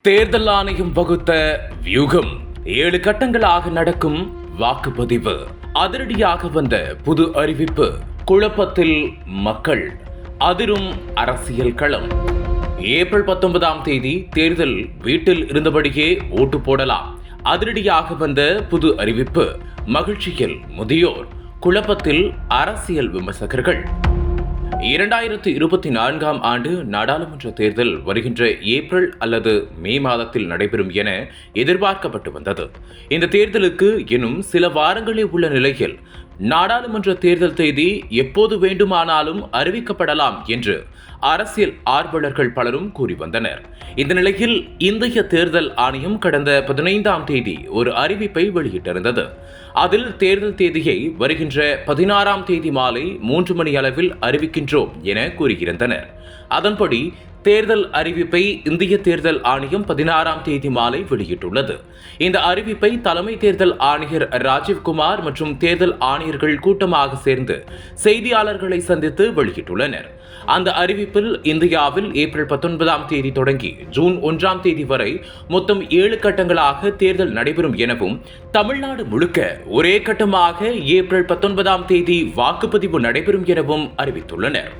தேர்தல் ஆணையம் வகுத்த வியூகம் ஏழு கட்டங்களாக நடக்கும் வாக்குப்பதிவு. அதிரடியாக வந்த புது அறிவிப்பு குழப்பத்தில் மக்கள் அதிரும் அரசியல் களம். ஏப்ரல் பத்தொன்பதாம் தேதி தேர்தல் வீட்டில் இருந்தபடியே ஓட்டு போடலாம். அதிரடியாக வந்த புது அறிவிப்பு மகிழ்ச்சியில் முதியோர் குழப்பத்தில் அரசியல் விமர்சகர்கள். இரண்டாயிரத்து இருபத்தி நான்காம் ஆண்டு நாடாளுமன்ற தேர்தல் வருகின்ற ஏப்ரல் அல்லது மே மாதத்தில் நடைபெறும் என எதிர்பார்க்கப்பட்டு வந்தது. இந்த தேர்தலுக்கு இன்னும் சில வாரங்களே உள்ள நிலையில் நாடாளுமன்ற தேர்தல் தேதி எப்போது வேண்டுமானாலும் அறிவிக்கப்படலாம் என்று அரசியல் ஆர்வலர்கள் பலரும் கூறி வந்தனர். இந்த நிலையில் இந்திய தேர்தல் ஆணையம் கடந்த பதினைந்தாம் தேதி ஒரு அறிவிப்பை வெளியிட்டிருந்தது. அதில் தேர்தல் தேதியை வருகின்ற பதினாறாம் தேதி மாலை மூன்று மணி அளவில் அறிவிக்கின்றோம் என கூறியிருந்தனர். அதன்படி தேர்தல் அறிவிப்பை இந்திய தேர்தல் ஆணையம் பதினாறாம் தேதி மாலை வெளியிட்டுள்ளது. இந்த அறிவிப்பை தலைமை தேர்தல் ஆணையர் ராஜீவ்குமார் மற்றும் தேர்தல் ஆணையர்கள் கூட்டமாக சேர்ந்து செய்தியாளர்களை சந்தித்து வெளியிட்டுள்ளனர். அந்த அறிவிப்பில் இந்தியாவில் ஏப்ரல் பத்தொன்பதாம் தேதி தொடங்கி ஜூன் ஒன்றாம் தேதி வரை மொத்தம் ஏழு கட்டங்களாக தேர்தல் நடைபெறும் எனவும் தமிழ்நாடு முழுக்க ஒரே கட்டமாக ஏப்ரல் பத்தொன்பதாம் தேதி வாக்குப்பதிவு நடைபெறும் எனவும் அறிவித்துள்ளனர்.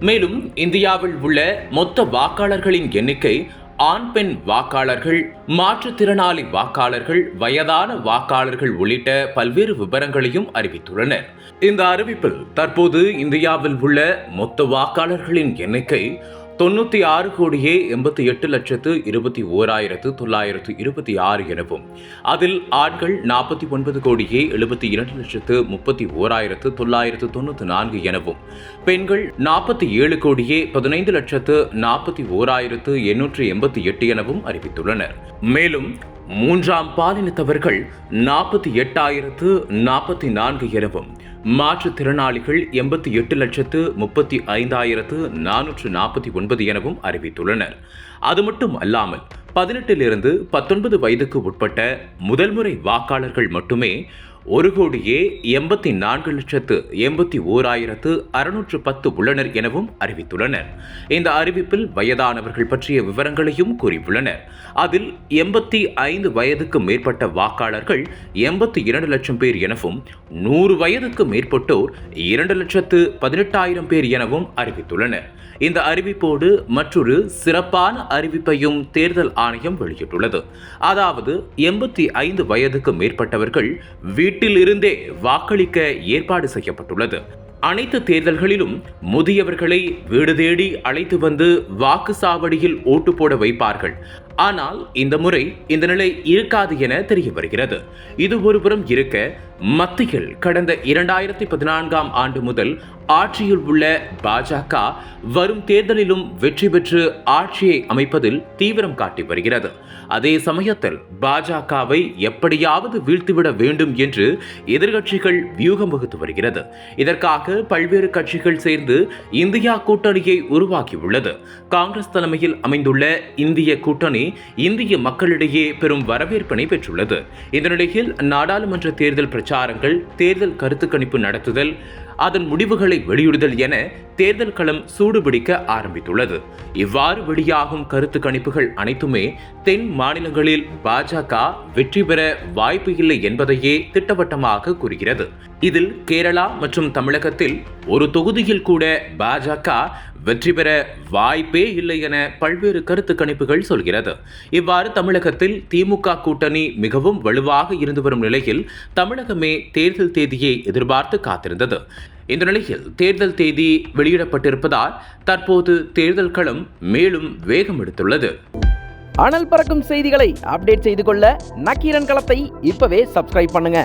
மேலும் இந்தியாவில் உள்ள மொத்த வாக்காளர்களின் எண்ணிக்கை ஆண் பெண் வாக்காளர்கள் மாற்றுத்திறனாளி வாக்காளர்கள் வயதான வாக்காளர்கள் உள்ளிட்ட பல்வேறு விவரங்களையும் அறிவித்துள்ளனர். இந்த அறிவிப்பில் தற்போது இந்தியாவில் உள்ள மொத்த வாக்காளர்களின் எண்ணிக்கை தொண்ணூற்றி ஆறு கோடியே எண்பத்தி எட்டு லட்சத்து இருபத்தி ஓராயிரத்து தொள்ளாயிரத்து இருபத்தி ஆறு எனவும் அதில் ஆண்கள் நாற்பத்தி ஒன்பது கோடியே எழுபத்தி இரண்டு லட்சத்து முப்பத்தி ஓராயிரத்து தொள்ளாயிரத்து தொண்ணூற்றி நான்கு எனவும் பெண்கள் நாற்பத்தி ஏழு கோடியே பதினைந்து லட்சத்து நாற்பத்தி ஓராயிரத்து எண்ணூற்று எண்பத்தி எட்டு எனவும் அறிவித்துள்ளனர். மேலும் மூன்றாம் பாலினத்தவர்கள் நாற்பத்தி எட்டாயிரத்து நாற்பத்தி நான்கு எனவும் மாற்றுத்திறனாளிகள் எண்பத்தி எட்டு லட்சத்து முப்பத்தி ஐந்தாயிரத்து நானூற்று நாற்பத்தி ஒன்பது எனவும் அறிவித்துள்ளனர். அது மட்டும் அல்லாமல் பதினெட்டிலிருந்து பத்தொன்பது வயதுக்கு உட்பட்ட முதல் முறை வாக்காளர்கள் மட்டுமே ஒரு கோடியே எண்பத்தி நான்கு லட்சத்து எண்பத்தி ஓராயிரத்து அறுநூற்று பத்து உள்ளனர் எனவும் அறிவித்துள்ளனர். இந்த அறிவிப்பில் வயதானவர்கள் பற்றிய விவரங்களையும் கூறியுள்ளனர். அதில் எண்பத்தி ஐந்து வயதுக்கு மேற்பட்ட வாக்காளர்கள் எண்பத்தி இரண்டு லட்சம் பேர் எனவும் நூறு வயதுக்கு மேற்பட்டோர் இரண்டு லட்சத்து பதினெட்டாயிரம் பேர் எனவும் அறிவித்துள்ளனர். இந்த அறிவிப்போடு மற்றொரு சிறப்பான அறிவிப்பையும் தேர்தல் ஆணையம் வெளியிட்டுள்ளது. அதாவது எண்பத்தி ஐந்து வயதுக்கு மேற்பட்டவர்கள் வீட்டில் இருந்தே வாக்களிக்க ஏற்பாடு செய்யப்பட்டுள்ளது. அனைத்து தேர்தல்களிலும் முதியவர்களை வீடு தேடி அழைத்து வந்து வாக்கு சாவடியில் ஓட்டு போட வைப்பார்கள். ஆனால் இந்த முறை இந்த நிலை இருக்காது என தெரிய வருகிறது. இது ஒருபுறம் இருக்க மத்தியில் கடந்த இரண்டாயிரத்தி பதினான்காம் ஆண்டு முதல் ஆட்சியில் உள்ள பாஜக வரும் தேர்தலிலும் வெற்றி பெற்று ஆட்சியை அமைப்பதில் தீவிரம் காட்டி வருகிறது. அதே சமயத்தில் பாஜகவை எப்படியாவது வீழ்த்திவிட வேண்டும் என்று எதிர்கட்சிகள் வியூகம் வகுத்து வருகிறது. இதற்காக பல்வேறு கட்சிகள் சேர்ந்து இந்தியா கூட்டணியை உருவாக்கியுள்ளது. காங்கிரஸ் தலைமையில் அமைந்துள்ள இந்திய கூட்டணி இந்திய மக்களிடையே பெரும் வரவேற்பினை பெற்றுள்ளது. இந்த நிலையில் நாடாளுமன்ற தேர்தல் பிரச்சாரங்கள் தேர்தல் கருத்து கணிப்பு நடத்துதல் அதன் முடிவுகளை வெளியிடுதல் என தேர்தல் களம் சூடுபிடிக்க ஆரம்பித்துள்ளது. இவ்வாறு வெளியாகும் கருத்து கணிப்புகள் அனைத்துமே தென் மாநிலங்களில் பாஜக வெற்றி பெற வாய்ப்பு இல்லை என்பதையே திட்டவட்டமாக கூறுகிறது. இதில் கேரளா மற்றும் தமிழகத்தில் ஒரு தொகுதியில் கூட பாஜக வெற்றி பெற வாய்ப்பே இல்லை என பல்வேறு கருத்து கணிப்புகள் சொல்கிறது. இவ்வாறு தமிழகத்தில் திமுக கூட்டணி மிகவும் வலுவாக இருந்து வரும் நிலையில் தமிழகமே தேர்தல் தேதியை எதிர்பார்த்து காத்திருந்தது. இந்த நிலையில் தேர்தல் தேதி வெளியிடப்பட்டிருப்பதால் தற்போது தேர்தல் களம் மேலும் வேகம் எடுத்துள்ளது. அனல் பறக்கும் செய்திகளை அப்டேட் செய்து கொள்ள நக்கீரன் களத்தை இப்பவே சப்ஸ்கிரைப் பண்ணுங்க.